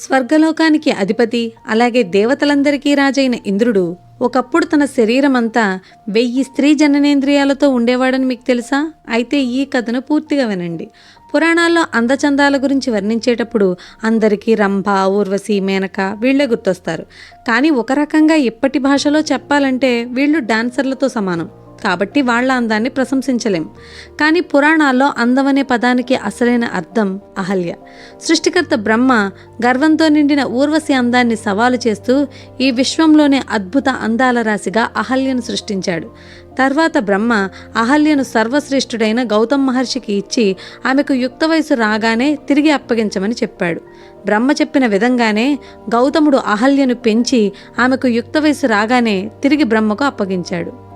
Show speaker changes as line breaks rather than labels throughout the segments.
స్వర్గలోకానికి అధిపతి అలాగే దేవతలందరికీ రాజైన ఇంద్రుడు ఒకప్పుడు తన శరీరమంతా వెయ్యి స్త్రీ జననేంద్రియాలతో ఉండేవాడని మీకు తెలుసా? అయితే ఈ కథను పూర్తిగా వినండి. పురాణాల్లో అందచందాల గురించి వర్ణించేటప్పుడు అందరికీ రంభ ఊర్వశి మేనక వీళ్ళే గుర్తొస్తారు. కానీ ఒక రకంగా ఇప్పటి భాషలో చెప్పాలంటే వీళ్ళు డాన్సర్లతో సమానం. కాబట్టి వాళ్ళ అందాన్ని ప్రశంసించలేం. కానీ పురాణాల్లో అందం అనే పదానికి అసలైన అర్థం అహల్య. సృష్టికర్త బ్రహ్మ గర్వంతో నిండిన ఊర్వశి అందాన్ని సవాలు చేస్తూ ఈ విశ్వంలోనే అద్భుత అందాల రాశిగా అహల్యను సృష్టించాడు. తర్వాత బ్రహ్మ అహల్యను సర్వశ్రేష్ఠుడైన గౌతమ్ మహర్షికి ఇచ్చి ఆమెకు యుక్త వయసు రాగానే తిరిగి అప్పగించమని చెప్పాడు. బ్రహ్మ చెప్పిన విధంగానే గౌతముడు అహల్యను పెంచి ఆమెకు యుక్త వయసు రాగానే తిరిగి బ్రహ్మకు అప్పగించాడు.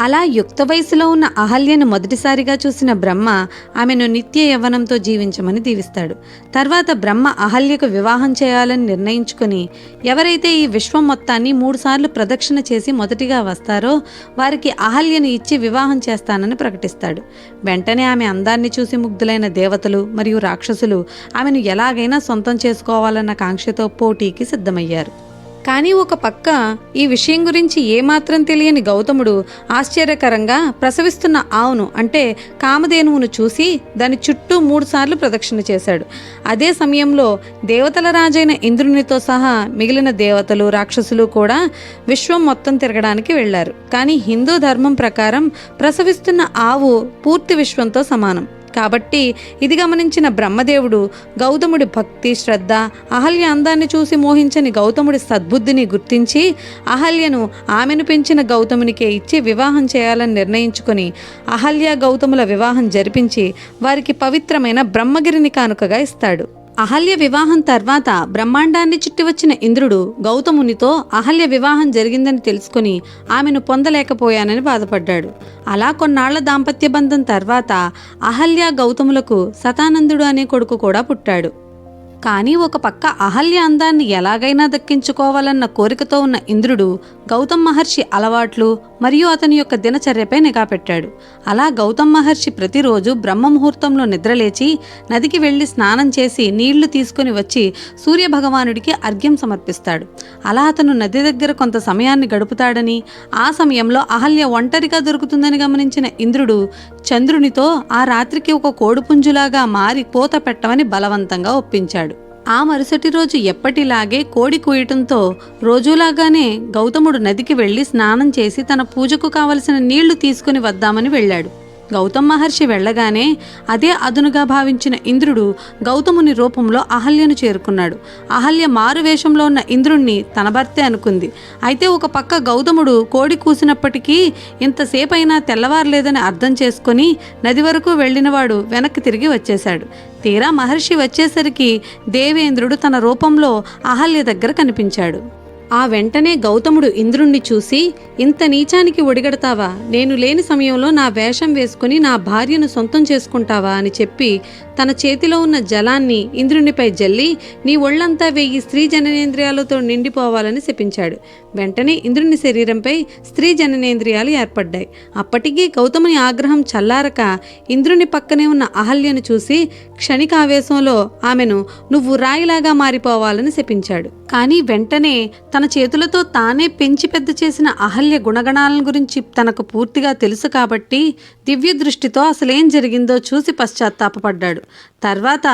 అలా యుక్త వయసులో ఉన్న అహల్యను మొదటిసారిగా చూసిన బ్రహ్మ ఆమెను నిత్య యవ్వనంతో జీవించమని దీవిస్తాడు. తర్వాత బ్రహ్మ అహల్యకు వివాహం చేయాలని నిర్ణయించుకుని ఎవరైతే ఈ విశ్వం మొత్తాన్ని మూడుసార్లు ప్రదక్షిణ చేసి మొదటిగా వస్తారో వారికి అహల్యను ఇచ్చి వివాహం చేస్తానని ప్రకటిస్తాడు. వెంటనే ఆమె అందాన్ని చూసి ముగ్ధులైన దేవతలు మరియు రాక్షసులు ఆమెను ఎలాగైనా సొంతం చేసుకోవాలన్న కాంక్షతో పోటీకి సిద్ధమయ్యారు. కానీ ఒక పక్క ఈ విషయం గురించి ఏమాత్రం తెలియని గౌతముడు ఆశ్చర్యకరంగా ప్రసవిస్తున్న ఆవును అంటే కామధేనువును చూసి దాని చుట్టూ మూడుసార్లు ప్రదక్షిణ చేశాడు. అదే సమయంలో దేవతల రాజైన ఇంద్రునితో సహా మిగిలిన దేవతలు రాక్షసులు కూడా విశ్వం మొత్తం తిరగడానికి వెళ్ళారు కానీ హిందూ ధర్మం ప్రకారం ప్రసవిస్తున్న ఆవు పూర్తి విశ్వంతో సమానం. కాబట్టి ఇది గమనించిన బ్రహ్మదేవుడు గౌతముడి భక్తి శ్రద్ధ అహల్య అందాన్ని చూసి మోహించని గౌతముడి సద్బుద్ధిని గుర్తించి అహల్యను ఆమెను పెంచిన గౌతమునికే ఇచ్చి వివాహం చేయాలని నిర్ణయించుకొని అహల్య గౌతముల వివాహం జరిపించి వారికి పవిత్రమైన బ్రహ్మగిరిని కానుకగా ఇస్తాడు. అహల్య వివాహం తర్వాత బ్రహ్మాండాన్ని చుట్టి వచ్చిన ఇంద్రుడు గౌతమునితో అహల్య వివాహం జరిగిందని తెలుసుకుని ఆమెను పొందలేకపోయానని బాధపడ్డాడు. అలా కొన్నాళ్ళ దాంపత్య బంధం తర్వాత అహల్య గౌతములకు సతానందుడు అనే కొడుకు కూడా పుట్టాడు. కానీ ఒక పక్క అహల్య అందాన్ని ఎలాగైనా దక్కించుకోవాలన్న కోరికతో ఉన్న ఇంద్రుడు గౌతమ్ మహర్షి అలవాట్లు మరియు అతని యొక్క దినచర్యపై నిఘా పెట్టాడు. అలా గౌతమ్ మహర్షి ప్రతిరోజు బ్రహ్మ ముహూర్తంలో నిద్రలేచి నదికి వెళ్ళి స్నానం చేసి నీళ్ళు తీసుకుని వచ్చి సూర్య భగవానుడికి అర్ఘ్యం సమర్పిస్తాడు. అలా అతను నది దగ్గర కొంత సమయాన్ని గడుపుతాడని ఆ సమయంలో అహల్య ఒంటరిగా దొరుకుతుందని గమనించిన ఇంద్రుడు చంద్రునితో ఆ రాత్రికి ఒక కోడిపుంజులాగా మారి పోత పెట్టమని బలవంతంగా ఒప్పించాడు. ఆ మరుసటి రోజు ఎప్పటిలాగే కోడి కూయటంతో రోజులాగానే గౌతముడు నదికి వెళ్ళి స్నానం చేసి తన పూజకు కావలసిన నీళ్ళు తీసుకుని వద్దామని వెళ్ళాడు. గౌతమ్ మహర్షి వెళ్ళగానే అదే అదునుగా భావించిన ఇంద్రుడు గౌతముని రూపంలో అహల్యను చేరుకున్నాడు. అహల్య మారు వేషంలో ఉన్న ఇంద్రుణ్ణి తన భర్తే అనుకుంది. అయితే ఒక పక్క గౌతముడు కోడి కూసినప్పటికీ ఇంతసేపైనా తెల్లవారలేదని అర్థం చేసుకొని నది వరకు వెళ్ళినవాడు వెనక్కి తిరిగి వచ్చేశాడు. తీరా మహర్షి వచ్చేసరికి దేవేంద్రుడు తన రూపంలో అహల్య దగ్గర కనిపించాడు. ఆ వెంటనే గౌతముడు ఇంద్రుణ్ణి చూసి ఇంత నీచానికి ఒడిగడతావా? నేను లేని సమయంలో నా వేషం వేసుకుని నా భార్యను సొంతం చేసుకుంటావా? అని చెప్పి తన చేతిలో ఉన్న జలాన్ని ఇంద్రునిపై జల్లి నీ ఒళ్ళంతా వెయ్యి స్త్రీ జననేంద్రియాలతో నిండిపోవాలని శపించాడు. వెంటనే ఇంద్రుని శరీరంపై స్త్రీ జననేంద్రియాలు ఏర్పడ్డాయి. అప్పటికీ గౌతముని ఆగ్రహం చల్లారక ఇంద్రుని పక్కనే ఉన్న అహల్యను చూసి క్షణికావేశంలో ఆమెను నువ్వు రాయిలాగా మారిపోవాలని శపించాడు. కానీ వెంటనే తన చేతులతో తానే పెంచి పెద్ద చేసిన అహల్య గుణగణాలను గురించి తనకు పూర్తిగా తెలుసు కాబట్టి దివ్య దృష్టితో అసలేం జరిగిందో చూసి పశ్చాత్తాపపడ్డాడు. తర్వాత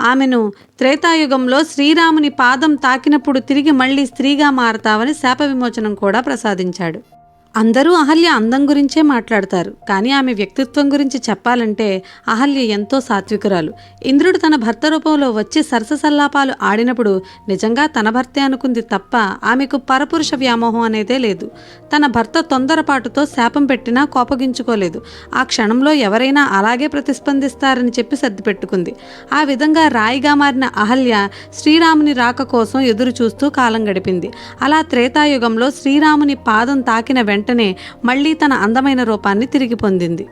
ఆమెను త్రేతాయుగంలో శ్రీరాముని పాదం తాకినప్పుడు తిరిగి మళ్ళీ స్త్రీగా మారతావని శాప విమోచనం కూడా ప్రసాదించాడు. అందరూ అహల్య అందం గురించే మాట్లాడతారు. కానీ ఆమె వ్యక్తిత్వం గురించి చెప్పాలంటే అహల్య ఎంతో సాత్వికురాలు. ఇంద్రుడు తన భర్త రూపంలో వచ్చి సరససల్లాపాలు ఆడినప్పుడు నిజంగా తన భర్తే అనుకుంది తప్ప ఆమెకు పరపురుష వ్యామోహం అనేదే లేదు. తన భర్త తొందరపాటుతో శాపం పెట్టినా కోపగించుకోలేదు. ఆ క్షణంలో ఎవరైనా అలాగే ప్రతిస్పందిస్తారని చెప్పి సర్దిపెట్టుకుంది ఆ విధంగా రాయిగా మారిన అహల్య శ్రీరాముని రాక కోసం ఎదురు చూస్తూ కాలం గడిపింది. అలా త్రేతాయుగంలో శ్రీరాముని పాదం తాకిన వెంట వెంటనే మళ్ళీ తన అందమైన రూపాన్ని తిరిగి పొందింది.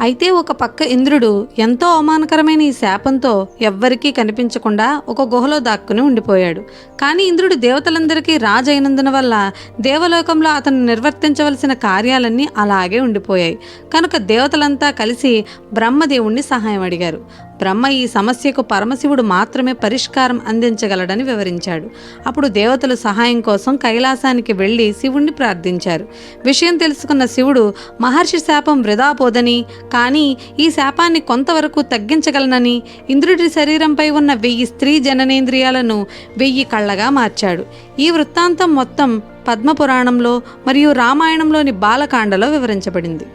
అయితే ఒక పక్క ఇంద్రుడు ఎంతో అవమానకరమైన ఈ శాపంతో ఎవ్వరికీ కనిపించకుండా ఒక గుహలో దాక్కుని ఉండిపోయాడు. కానీ ఇంద్రుడు దేవతలందరికీ రాజు అయినందున వల్ల దేవలోకంలో అతను నిర్వర్తించవలసిన కార్యాలన్నీ అలాగే ఉండిపోయాయి. కనుక దేవతలంతా కలిసి బ్రహ్మదేవుణ్ణి సహాయం అడిగారు. బ్రహ్మ ఈ సమస్యకు పరమశివుడు మాత్రమే పరిష్కారం అందించగలడని వివరించాడు. అప్పుడు దేవతలు సహాయం కోసం కైలాసానికి వెళ్ళి శివుణ్ణి ప్రార్థించారు. విషయం తెలుసుకున్న శివుడు మహర్షి శాపం వృధా పోదని కానీ ఈ శాపాన్ని కొంతవరకు తగ్గించగలనని ఇంద్రుడి శరీరంపై ఉన్న వెయ్యి స్త్రీ జననేంద్రియాలను వెయ్యి కళ్ళగా మార్చాడు. ఈ వృత్తాంతం మొత్తం పద్మపురాణంలో మరియు రామాయణంలోని బాలకాండలో వివరించబడింది.